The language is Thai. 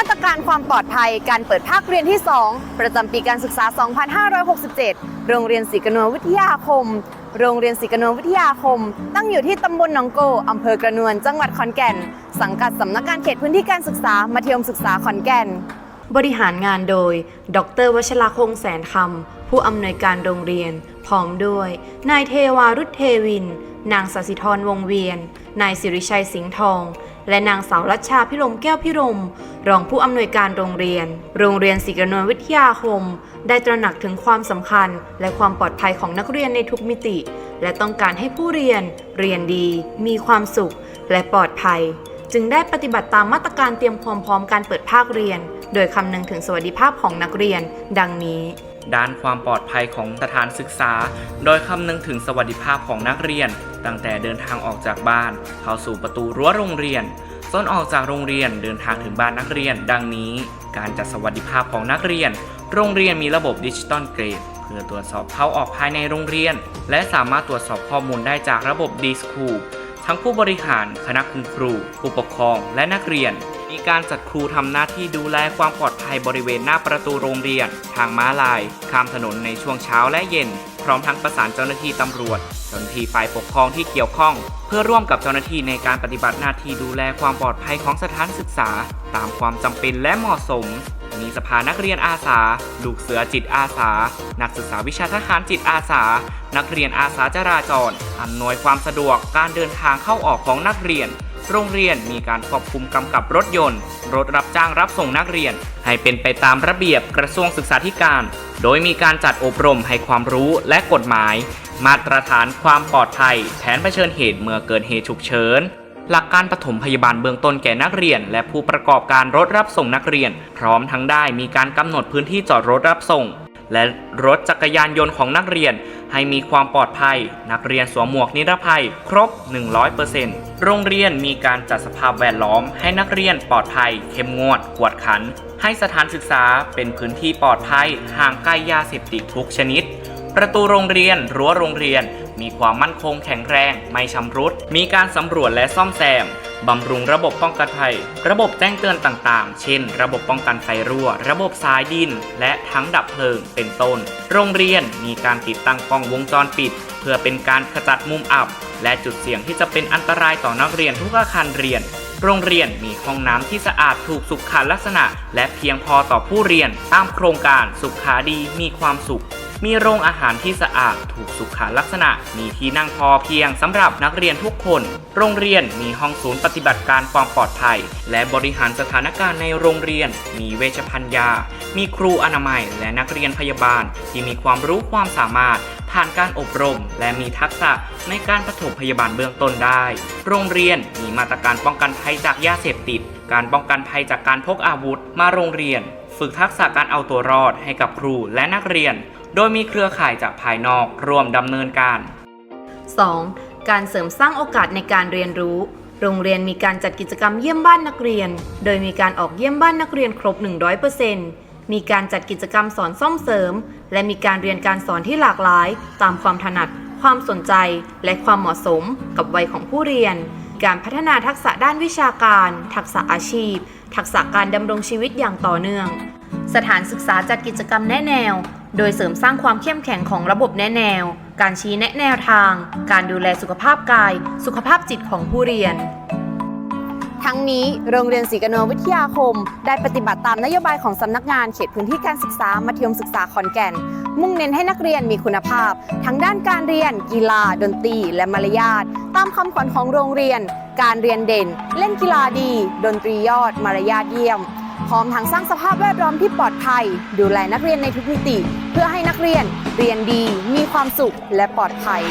าตรการความปลอดภัยการเปิดภาคเรียนที่ 2 ประจำปีการศึกษา 2567 โรงเรียนศรีกนวลวิทยาคม โรงเรียนศรีกนวลวิทยาคม ตั้งอยู่ที่ตำบลหนองโกอำเภอกระนวน จังหวัดขอนแก่น สังกัดสำนักงานเขตพื้นที่การศึกษา มัธยมศึกษาขอนแก่น บริหารงานโดย ดรวชราคงแสนคำ ผู้อำนวยการโรงเรียน พร้อมด้วย นายเทวารุธเทวิน นางสศิธรวงเวียน นายสิริชัยสิงห์ทอง และนางสาวรัชชาพิรมแก้วพิรม รองผู้อำนวยการโรงเรียน โรงเรียนศรีกระนวลวิทยาคม ได้ตระหนักถึงความสำคัญ และความปลอดภัยของนักเรียนในทุกมิติ และต้องการให้ผู้เรียน เรียนดี มีความสุข และปลอดภัย จึงได้ปฏิบัติตามมาตรการเตรียมความพร้อมการเปิดภาคเรียน โดยคำนึงถึงสวัสดิภาพของนักเรียน ดังนี้ด้านความปลอดภัยของสถานศึกษา โดยคำนึงถึงสวัสดิภาพของนักเรียน ตั้งแต่เดินทางออกจากบ้าน เข้าสู่ประตูรั้วโรงเรียน ต้นออกจากโรงเรียนเดินทางถึงบ้านนักเรียน ดังนี้ การจัดสวัสดิภาพของนักเรียน โรงเรียนมีระบบดิจิตอลเกรดเพื่อตรวจสอบเข้าออกภายในโรงเรียน และสามารถตรวจสอบข้อมูลได้จากระบบ d s c h o o l ทั้งผู้บริหาร คณะคุณครู ผู้ปกครอง และนักเรียน มีการจัดครูทำหน้าที่ดูแลความปลอดภัยบริเวณหน้าประตูโรงเรียน ทางม้าลาย ข้ามถนนในช่วงเช้าและเย็น พร้อมทั้งประสานเจ้าหน้าที่ตำรวจ เจ้าหน้าที่ฝ่ายปกครองที่เกี่ยวข้อง เพื่อร่วมกับเจ้าหน้าที่ในการปฏิบัติหน้าที่ดูแลความปลอดภัยของสถานศึกษา ตามความจำเป็นและเหมาะสม มีสภานักเรียนอาสา ลูกเสือจิตอาสา นักศึกษาวิชาทหารจิตอาสา นักเรียนอาสาจราจรอำนวยความสะดวกการเดินทางเข้าออกของนักเรียนโรงเรียนมีการควบคุมกำกับรถยนต์ รถรับจ้างรับส่งนักเรียน ให้เป็นไปตามระเบียบกระทรวงศึกษาธิการ โดยมีการจัดอบรมให้ความรู้และกฎหมาย มาตรฐานความปลอดภัย แผนเผชิญเหตุเมื่อเกิดเหตุฉุกเฉินหลักการปฐมพยาบาลเบื้องต้นแก่นักเรียน และผู้ประกอบการรถรับส่งนักเรียน พร้อมทั้งได้มีการกำหนดพื้นที่จอดรถรับส่ง และรถจักรยานยนต์ของนักเรียน ให้มีความปลอดภัย นักเรียนสวมหมวกนิรภัย ครบ 100% โรงเรียนมีการจัดสภาพแวดล้อมให้นักเรียนปลอดภัย เข้มงวด กวดขัน ให้สถานศึกษาเป็นพื้นที่ปลอดภัย ห่างไกลยาเสพติดทุกชนิด ประตูโรงเรียน รั้วโรงเรียน มีความมั่นคงแข็งแรง ไม่ชำรุด มีการสำรวจและซ่อมแซมบำรุงระบบป้องกันภัย ระบบแจ้งเตือนต่างๆ เช่น ระบบป้องกันไฟรั่ว ระบบสายดิน และทั้งดับเพลิง เป็นต้น โรงเรียนมีการติดตั้งกล้องวงจรปิด เพื่อเป็นการขจัดมุมอับ และจุดเสี่ยงที่จะเป็นอันตรายต่อนักเรียนทุกอาคารเรียน โรงเรียนมีห้องน้ำที่สะอาดถูกสุขลักษณะ และเพียงพอต่อผู้เรียนตามโครงการสุขาดีมีความสุข มีโรงอาหารที่สะอาดถูกสุขลักษณะ มีที่นั่งพอเพียงสำหรับนักเรียนทุกคน โรงเรียนมีห้องศูนย์ปฏิบัติการความปลอดภัย และบริหารสถานการณ์ในโรงเรียน มีเวชภัณฑ์ยา มีครูอนามัย และนักเรียนพยาบาล ที่มีความรู้ความสามารถผ่านการอบรม และมีทักษะในการปฐมพยาบาลเบื้องต้นได้ โรงเรียนมีมาตรการป้องกันภัยจากยาเสพติด การป้องกันภัยจากการพกอาวุธ มาโรงเรียน ฝึกทักษะการเอาตัวรอดให้กับครูและนักเรียน โดยมีเครือข่ายจากภายนอกร่วมดำเนินการ 2. การเสริมสร้างโอกาสในการเรียนรู้ โรงเรียนมีการจัดกิจกรรมเยี่ยมบ้านนักเรียน โดยมีการออกเยี่ยมบ้านนักเรียนครบ 100%มีการจัดกิจกรรมสอนซ่อมเสริม และมีการเรียนการสอนที่หลากหลาย ตามความถนัด ความสนใจ และความเหมาะสม กับวัยของผู้เรียน การพัฒนาทักษะด้านวิชาการ ทักษะอาชีพ ทักษะการดำรงชีวิตอย่างต่อเนื่อง สถานศึกษาจัดกิจกรรมแนะแนว โดยเสริมสร้างความเข้มแข็งของระบบแนะแนว การชี้แนะแนวทาง การดูแลสุขภาพกาย สุขภาพจิตของผู้เรียน ทั้งนี้โรงเรียนศรีกนววิทยาคม ได้ปฏิบัติตามนโยบายของสำนักงานเขตพื้นที่การศึกษามัธยมศึกษาขอนแก่น มุ่งเน้นให้นักเรียนมีคุณภาพ ทั้งด้านการเรียน กีฬา ดนตรี และมารยาทตามคำขวัญของโรงเรียน การเรียนเด่น เล่นกีฬาดี ดนตรียอด มารยาทเยี่ยม พร้อมทั้งสร้างสภาพแวดล้อมที่ปลอดภัย ดูแลนักเรียนในทุกมิติ เพื่อให้นักเรียนเรียนดี มีความสุขและปลอดภัย